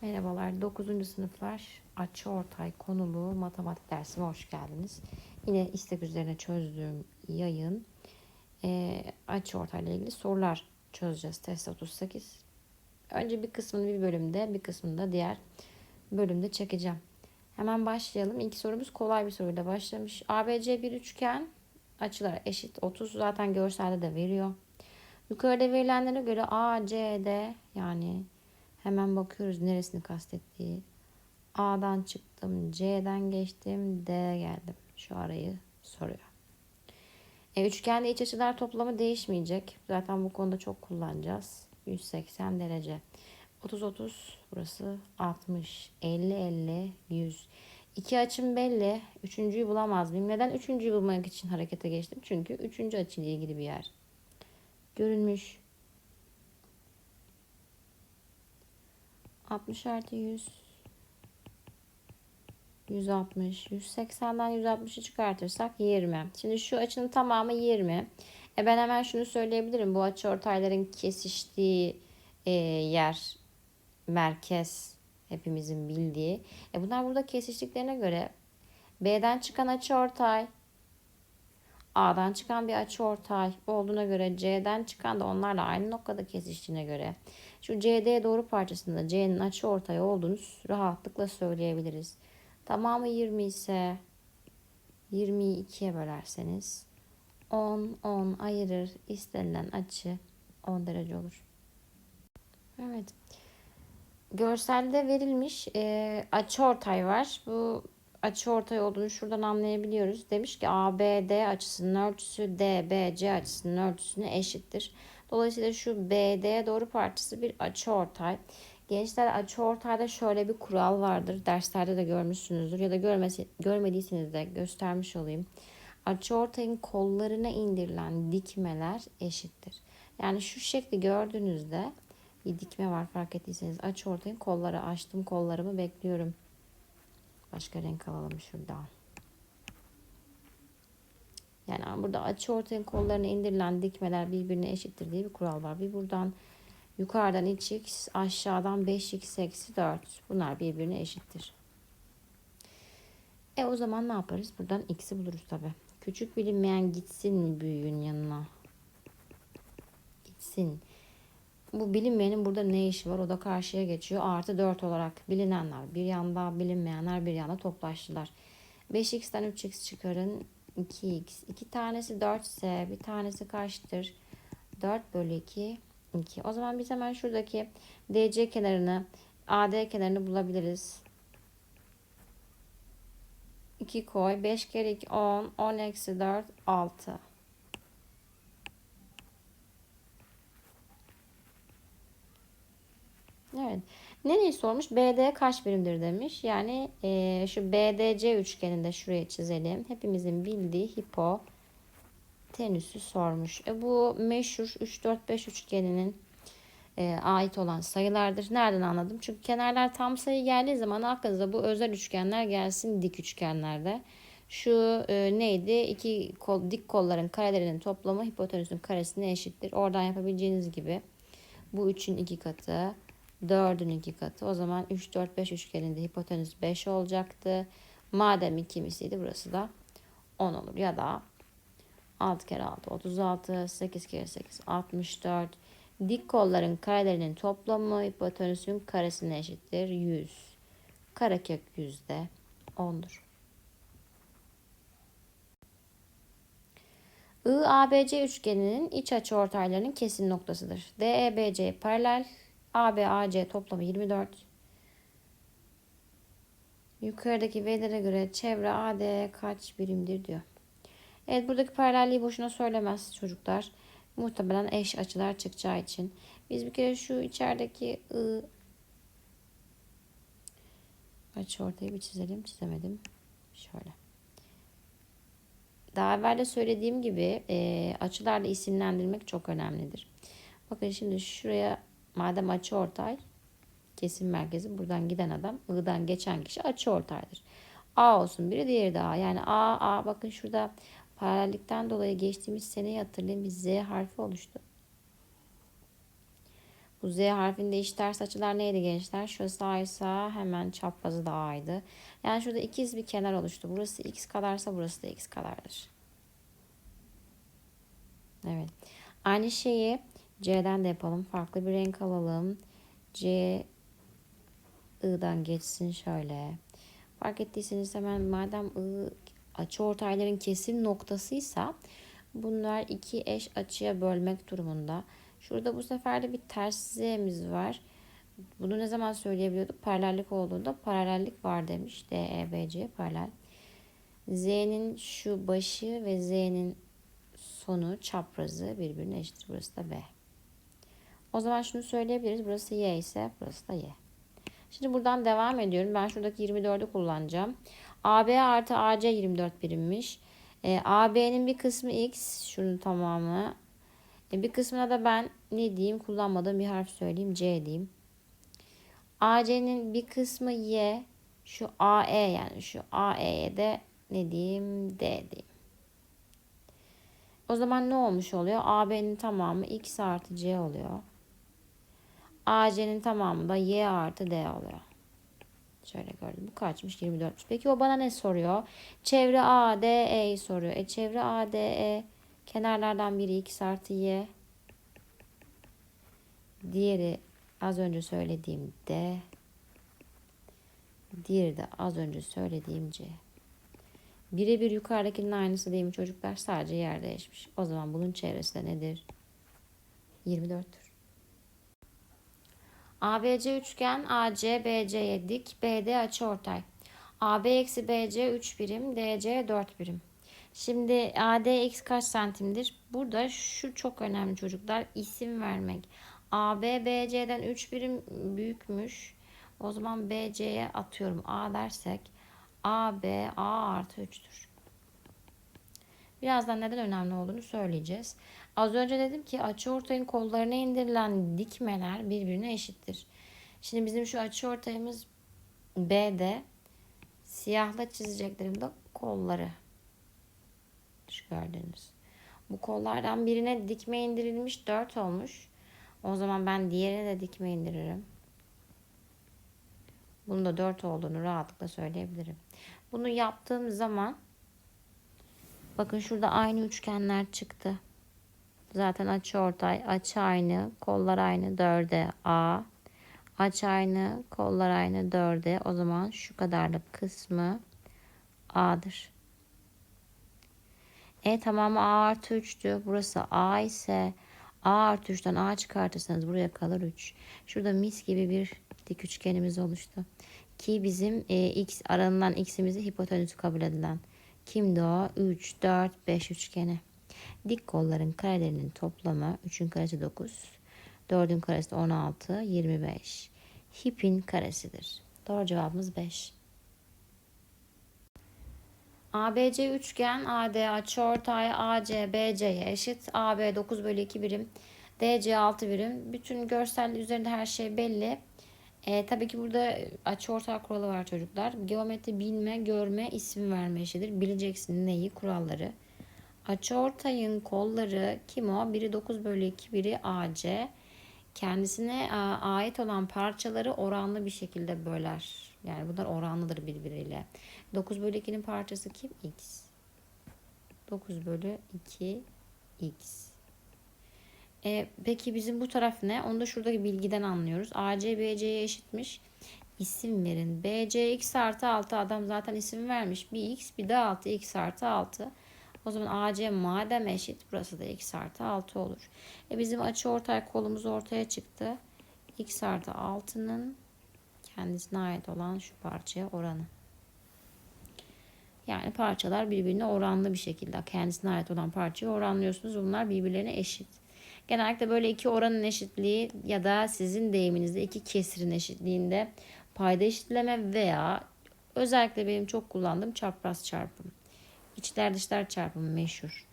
Merhabalar 9. sınıflar açı ortay konulu matematik dersime hoş geldiniz. Yine istek üzerine çözdüğüm yayın e, açı ortayla ilgili sorular çözeceğiz test 38. Önce bir kısmını bir bölümde bir kısmını da diğer bölümde çekeceğim. Hemen başlayalım. İlk sorumuz kolay bir soruyla başlamış. ABC bir üçgen açılar eşit 30 zaten görselde de veriyor. Yukarıda verilenlere göre ACD yani Hemen bakıyoruz neresini kastettiği. A'dan çıktım, C'den geçtim, D'ye geldim. Şu arayı soruyor. E, üçgende iç açılar toplamı değişmeyecek. Zaten bu konuda çok kullanacağız. 180 derece. 30 30 burası 60 50 50 100. İki açım belli. Üçüncüyü bulamaz mıyım? Neden üçüncüyü bulmak için harekete geçtim? Çünkü üçüncü açıyla ilgili bir yer. Görünmüş 60 artı 100 160 180'den 160'ı çıkartırsak 20. Şimdi şu açının tamamı 20. E ben hemen şunu söyleyebilirim. Bu açı ortayların kesiştiği e, yer merkez hepimizin bildiği. E bunlar burada kesiştiklerine göre B'den çıkan açı ortay A'dan çıkan bir açı ortay olduğuna göre C'den çıkan da onlarla aynı noktada kesiştiğine göre şu CD doğru parçasında C'nin açı ortay olduğunu rahatlıkla söyleyebiliriz. Tamamı 20 ise 20'yi 2'ye bölerseniz 10 10 ayırır istenilen açı 10 derece olur. Evet. Görselde verilmiş e, açı ortay var. Bu açı ortay olduğunu şuradan anlayabiliyoruz. Demiş ki ABD açısının ölçüsü DBC açısının örtüsüne eşittir. Dolayısıyla şu BD doğru parçası bir açı ortay. Gençler açı ortayda şöyle bir kural vardır. Derslerde de görmüşsünüzdür ya da görmesi, görmediyseniz de göstermiş olayım. Açı ortayın kollarına indirilen dikmeler eşittir. Yani şu şekli gördüğünüzde bir dikme var fark ettiyseniz açı ortayın kolları açtım kollarımı bekliyorum. Başka renk alalım şuradan. Yani burada açı ortayın kollarına indirilen dikmeler birbirine eşittir diye bir kural var. Bir buradan yukarıdan 3x aşağıdan 5x eksi 4. Bunlar birbirine eşittir. E o zaman ne yaparız? Buradan x'i buluruz tabi. Küçük bilinmeyen gitsin mi büyüğün yanına? Gitsin. Bu bilinmeyenin burada ne işi var? O da karşıya geçiyor. Artı 4 olarak bilinenler bir yanda bilinmeyenler bir yanda toplaştılar. 5x'ten 3x çıkarın. 2x. 2 tanesi 4 ise bir tanesi kaçtır? 4 bölü 2 2. O zaman biz hemen şuradaki DC kenarını AD kenarını bulabiliriz. 2 koy. 5 kere 2 10. 10 eksi 4 6. Evet. Nereyi sormuş? BD kaç birimdir demiş. Yani e, şu BDC üçgeninde şuraya çizelim. Hepimizin bildiği hipotenüsü sormuş. E, bu meşhur 3, 4, 5 üçgeninin e, ait olan sayılardır. Nereden anladım? Çünkü kenarlar tam sayı geldiği zaman aklınıza bu özel üçgenler gelsin dik üçgenlerde. Şu e, neydi? İki kol, dik kolların karelerinin toplamı hipotenüsün karesine eşittir. Oradan yapabileceğiniz gibi bu üçün iki katı 4'ün 2 katı. O zaman 3, 4, 5 üçgeninde hipotenüs 5 olacaktı. Madem 2 misliydi burası da 10 olur. Ya da 6 kere 6 36, 8 kere 8 64. Dik kolların karelerinin toplamı hipotenüsün karesine eşittir. 100. Karekök yüzde 10'dur. IABC üçgeninin iç açı ortaylarının kesin noktasıdır. DEBC paralel AB AC toplamı 24. Yukarıdaki verilere göre çevre AD kaç birimdir diyor. Evet buradaki paralelliği boşuna söylemez çocuklar. Muhtemelen eş açılar çıkacağı için. Biz bir kere şu içerideki I açı ortayı bir çizelim. Çizemedim. Şöyle. Daha evvel de söylediğim gibi e, açılarla isimlendirmek çok önemlidir. Bakın şimdi şuraya Madem açı ortay kesim merkezi buradan giden adam I'dan geçen kişi açı ortaydır. A olsun biri diğeri de A. Yani A, A bakın şurada paralellikten dolayı geçtiğimiz seneyi hatırlayın bir Z harfi oluştu. Bu Z harfinde eş ters açılar neydi gençler? Şurası A ise hemen çaprazı da A'ydı. Yani şurada ikiz bir kenar oluştu. Burası x kadarsa burası da x kadardır. Evet. Aynı şeyi C'den de yapalım. Farklı bir renk alalım. C I'dan geçsin şöyle. Fark ettiyseniz hemen madem I açı ortayların kesim noktasıysa bunlar iki eş açıya bölmek durumunda. Şurada bu sefer de bir ters z'miz var. Bunu ne zaman söyleyebiliyorduk? Paralellik olduğunda paralellik var demiş. D, E, B, C paralel. Z'nin şu başı ve Z'nin sonu çaprazı birbirine eşittir. Burası da B. O zaman şunu söyleyebiliriz. Burası Y ise burası da Y. Şimdi buradan devam ediyorum. Ben şuradaki 24'ü kullanacağım. AB artı AC 24 birimmiş. E, AB'nin bir kısmı X. Şunun tamamı. E, bir kısmına da ben ne diyeyim kullanmadığım bir harf söyleyeyim. C diyeyim. AC'nin bir kısmı Y. Şu AE yani şu AE'ye de ne diyeyim D diyeyim. O zaman ne olmuş oluyor? AB'nin tamamı X artı C oluyor. AC'nin tamamı da Y artı D oluyor. Şöyle gördüm. Bu kaçmış? 24'müş. Peki o bana ne soruyor? Çevre A, D, E'yi soruyor. E çevre A, D, E kenarlardan biri X artı Y. Diğeri az önce söylediğim D. Diğeri de az önce söylediğim C. Birebir yukarıdakinin aynısı değil mi çocuklar? Sadece yer değişmiş. O zaman bunun çevresi de nedir? 24'tür. ABC üçgen AC BC'ye dik BD açıortay. AB eksi BC 3 birim DC 4 birim. Şimdi AD x kaç santimdir? Burada şu çok önemli çocuklar isim vermek. AB BC'den 3 birim büyükmüş. O zaman BC'ye atıyorum A dersek AB A artı 3'tür. Birazdan neden önemli olduğunu söyleyeceğiz. Az önce dedim ki açıortayın kollarına indirilen dikmeler birbirine eşittir. Şimdi bizim şu açıortayımız B'de siyahla çizeceklerim de kolları. Şu gördüğünüz. Bu kollardan birine dikme indirilmiş 4 olmuş. O zaman ben diğerine de dikme indiririm. Bunun da 4 olduğunu rahatlıkla söyleyebilirim. Bunu yaptığım zaman bakın şurada aynı üçgenler çıktı. Zaten açı ortay, açı aynı, kollar aynı 4'e A. Açı aynı, kollar aynı 4'e. O zaman şu kadarlık kısmı A'dır. E tamamı A artı 3'tü. Burası A ise A artı 3'ten A çıkartırsanız buraya kalır 3. Şurada mis gibi bir dik üçgenimiz oluştu. Ki bizim e, x aranılan x'imizi hipotenüs kabul edilen. Kimdi o? 3, 4, 5 üçgeni. Dik kolların karelerinin toplamı 3'ün karesi 9, 4'ün karesi 16, 25. Hipin karesidir. Doğru cevabımız 5. ABC üçgen AD açıortay AC BC'ye eşit. AB 9 bölü 2 birim. DC 6 birim. Bütün görsel üzerinde her şey belli. E, tabii ki burada açıortay kuralı var çocuklar. Geometri bilme, görme, isim verme işidir. Bileceksin neyi, kuralları. Açıortayın kolları kim? Biri 9 bölü 2, biri AC. Kendisine ait olan parçaları oranlı bir şekilde böler. Yani bunlar oranlıdır birbiriyle. 9 bölü 2'nin parçası kim? X. 9 bölü 2 X. E, peki bizim bu taraf ne? Onu da şuradaki bilgiden anlıyoruz. AC BC'ye eşitmiş. İsim verin. BC x artı 6 adam zaten isim vermiş. Bir x bir de 6 x artı 6. O zaman AC madem eşit burası da x artı 6 olur. E bizim açı ortay kolumuz ortaya çıktı. x artı 6'nın kendisine ait olan şu parçaya oranı. Yani parçalar birbirine oranlı bir şekilde kendisine ait olan parçayı oranlıyorsunuz. Bunlar birbirlerine eşit. Genellikle böyle iki oranın eşitliği ya da sizin deyiminizde iki kesirin eşitliğinde payda eşitleme veya özellikle benim çok kullandığım çapraz çarpım. İçler dışlar çarpımı meşhur.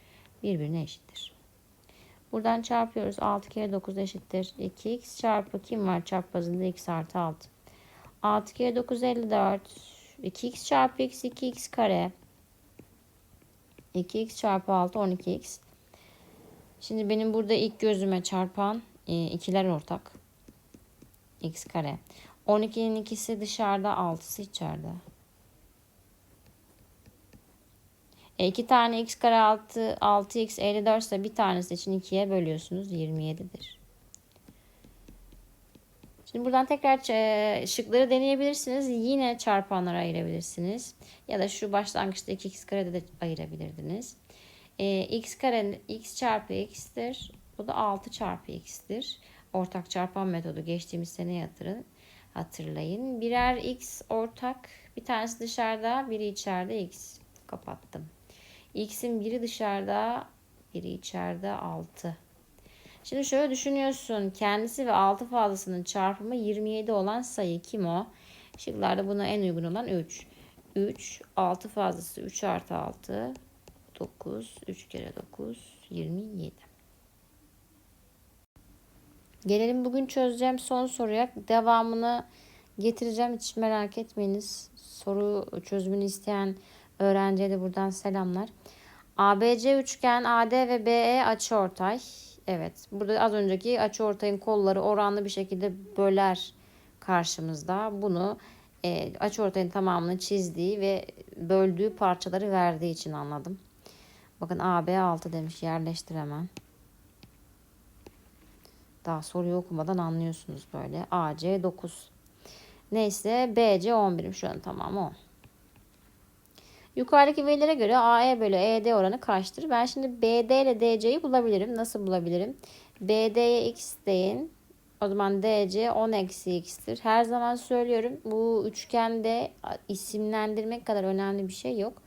Birbirine eşittir. Buradan çarpıyoruz. 6 kere 9 eşittir. 2x çarpı kim var çaprazında x artı 6. 6 kere 9 54. 2x çarpı x 2x kare. 2x çarpı 6 12x. Şimdi benim burada ilk gözüme çarpan e, ikiler ortak. x kare. 12'nin ikisi dışarıda 6'sı içeride. E, iki tane x kare 6, 6x 54 ise bir tanesi için 2'ye bölüyorsunuz. 27'dir. Şimdi buradan tekrar e, şıkları deneyebilirsiniz. Yine çarpanlara ayırabilirsiniz. Ya da şu başlangıçta 2x karede de ayırabilirdiniz. E, x kare x çarpı x'tir. Bu da 6 çarpı x'tir. Ortak çarpan metodu geçtiğimiz sene yatırın. Hatırlayın. Birer x ortak. Bir tanesi dışarıda, biri içeride x. Kapattım. X'in biri dışarıda, biri içeride 6. Şimdi şöyle düşünüyorsun. Kendisi ve 6 fazlasının çarpımı 27 olan sayı kim o? Şıklarda buna en uygun olan 3. 3, 6 fazlası 3 artı 6, 9, 3 kere 9, 27. Gelelim bugün çözeceğim son soruya. Devamını getireceğim. Hiç merak etmeyiniz. Soru çözümünü isteyen öğrenciye de buradan selamlar. ABC üçgen AD ve BE açıortay. Evet. Burada az önceki açıortayın kolları oranlı bir şekilde böler karşımızda. Bunu e, açıortayın tamamını çizdiği ve böldüğü parçaları verdiği için anladım. Bakın AB 6 demiş. Yerleştir hemen. Daha soruyu okumadan anlıyorsunuz böyle. AC 9. Neyse BC 11'im şu an tamam 10. Yukarıdaki verilere göre AE bölü ED oranı kaçtır? Ben şimdi BD ile DC'yi bulabilirim. Nasıl bulabilirim? BD'ye x deyin. O zaman DC 10 eksi x'tir. Her zaman söylüyorum bu üçgende isimlendirmek kadar önemli bir şey yok.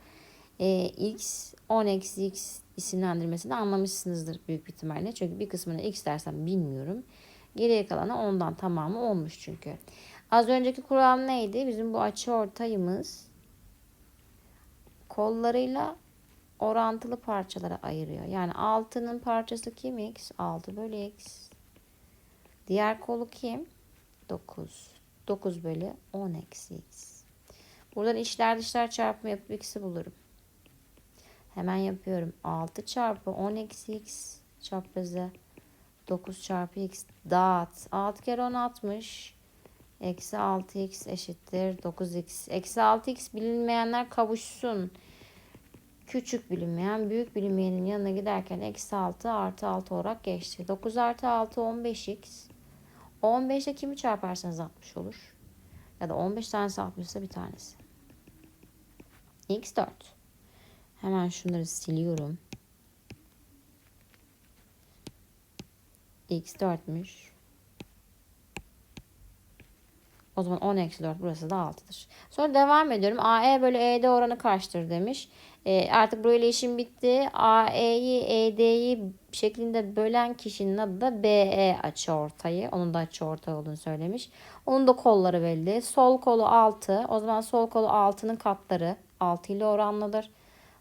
Ee, x 10 eksi x isimlendirmesini anlamışsınızdır büyük bir ihtimalle. Çünkü bir kısmına x dersem bilmiyorum. Geriye kalanı ondan tamamı olmuş çünkü. Az önceki kural neydi? Bizim bu açı ortayımız kollarıyla orantılı parçalara ayırıyor. Yani 6'nın parçası kim? X. 6 bölü X. Diğer kolu kim? 9. 9 bölü 10 eksi X. Buradan içler dışlar çarpımı yapıp X'i bulurum. Hemen yapıyorum. 6 çarpı 10 eksi X çaprazı. 9 çarpı X dağıt. 6 kere 10 60. Eksi 6x eşittir 9x. Eksi 6x bilinmeyenler kavuşsun. Küçük bilinmeyen büyük bilinmeyenin yanına giderken eksi 6 artı 6 olarak geçti. 9 artı 6 15x. 15 ile kimi çarparsanız 60 olur. Ya da 15 tanesi 60 ise bir tanesi. x 4. Hemen şunları siliyorum. x 4'müş. O zaman 10 eksi 4 burası da 6'dır. Sonra devam ediyorum. AE bölü ED oranı kaçtır demiş. E, artık burayla işim bitti. AE'yi ED'yi şeklinde bölen kişinin adı da BE açı ortayı. Onun da açı ortay olduğunu söylemiş. Onun da kolları belli. Sol kolu 6. O zaman sol kolu 6'nın katları 6 ile oranlıdır.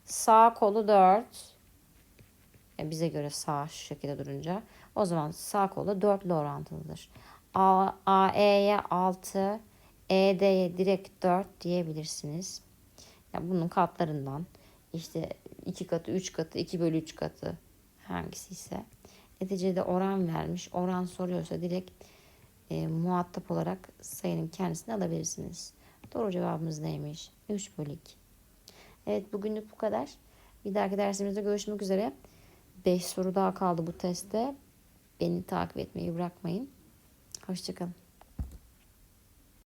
Sağ kolu 4. E, bize göre sağ şu şekilde durunca. O zaman sağ kolu 4 ile orantılıdır. AE'ye 6, ED'ye direkt 4 diyebilirsiniz. Yani bunun katlarından işte 2 katı, 3 katı, 2 bölü 3 katı hangisi ise neticede oran vermiş. Oran soruyorsa direkt e, muhatap olarak sayının kendisini alabilirsiniz. Doğru cevabımız neymiş? 3 bölü 2. Evet bugünlük bu kadar. Bir dahaki dersimizde görüşmek üzere. 5 soru daha kaldı bu testte. Beni takip etmeyi bırakmayın. Hoşçakalın.